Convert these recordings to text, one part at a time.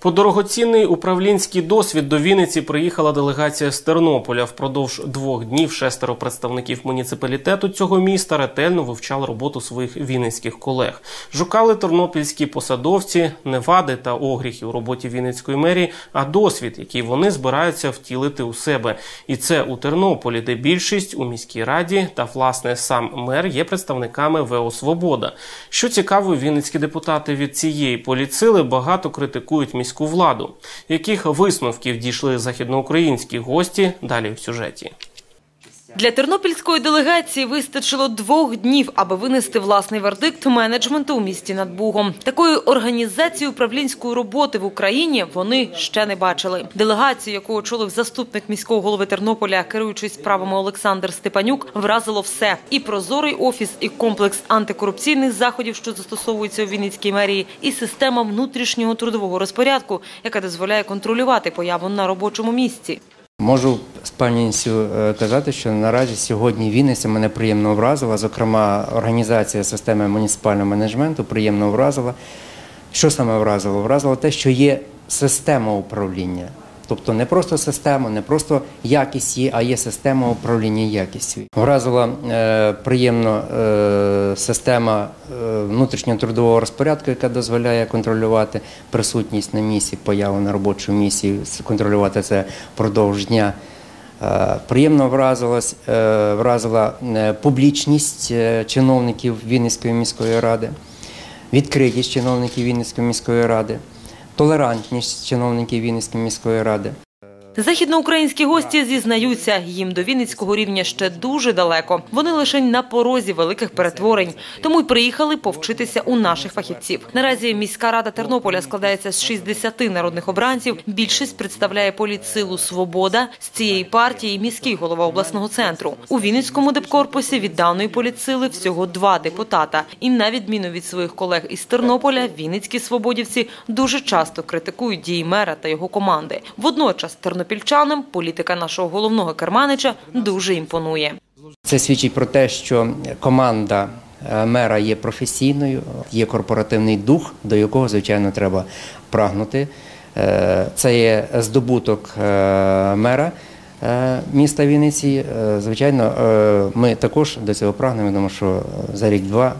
По дорогоцінний управлінський досвід до Вінниці приїхала делегація з Тернополя. Впродовж двох днів шестеро представників муніципалітету цього міста ретельно вивчали роботу своїх вінницьких колег. Шукали тернопільські посадовці не вади та огріхи у роботі Вінницької мерії, а досвід, який вони збираються втілити у себе. І це у Тернополі, де більшість у міській раді та власне сам мер є представниками ВО Свобода. Що цікаво, вінницькі депутати від цієї поліцили багато критикують міську владу. Яких висновків дійшли західноукраїнські гості? Далі в сюжеті. Для тернопільської делегації вистачило двох днів, аби винести власний вердикт менеджменту у місті над Бугом. Такої організації управлінської роботи в Україні вони ще не бачили. Делегацію, яку очолив заступник міського голови Тернополя, керуючись справами Олександр Степанюк, вразило все: і прозорий офіс, і комплекс антикорупційних заходів, що застосовуються у Вінницькій мерії, і система внутрішнього трудового розпорядку, яка дозволяє контролювати появу на робочому місці. Можу з певністю е, казати, що наразі сьогодні Вінниця мене приємно вразила. Зокрема, організація системи муніципального менеджменту приємно вразила. Що саме вразило? Вразило те, що є система управління. Тобто не просто система, не просто якість є, а є система управління якістю. Вразила е, приємно е, система е, внутрішнього трудового розпорядку, яка дозволяє контролювати присутність на місці, появу на робочу місці, контролювати це впродовж дня. Е, Приємно е, вразила е, публічність чиновників Вінницької міської ради, відкритість чиновників Вінницької міської ради, толерантність чиновників Вінницької міської ради. Західноукраїнські гості зізнаються, їм до Вінницького рівня ще дуже далеко. Вони лише на порозі великих перетворень, тому й приїхали повчитися у наших фахівців. Наразі міська рада Тернополя складається з 60 народних обранців. Більшість представляє політсилу Свобода з цієї партії. Міський голова обласного центру у Вінницькому депкорпусі від даної політсили всього два депутата. І на відміну від своїх колег із Тернополя, Вінницькі свободівці дуже часто критикують дії мера та його команди. Водночас тернопільчанам політика нашого головного керманича дуже імпонує. Це свідчить про те, що команда е, мера є професійною, є корпоративний дух, до якого, звичайно, треба прагнути. Е, Це є здобуток е, мера міста Вінниці. Звичайно, ми також до цього прагнемо, тому що за рік-два,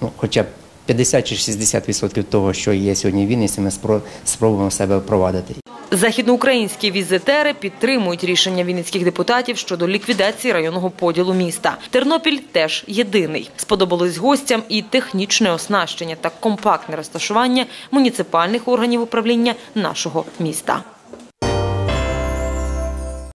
ну, хоча б 50 чи 60% того, що є сьогодні в Вінниці, ми спро- спробуємо себе впровадити. Західноукраїнські візитери підтримують рішення вінницьких депутатів щодо ліквідації районного поділу міста. Тернопіль теж єдиний. Сподобалось гостям і технічне оснащення та компактне розташування муніципальних органів управління нашого міста.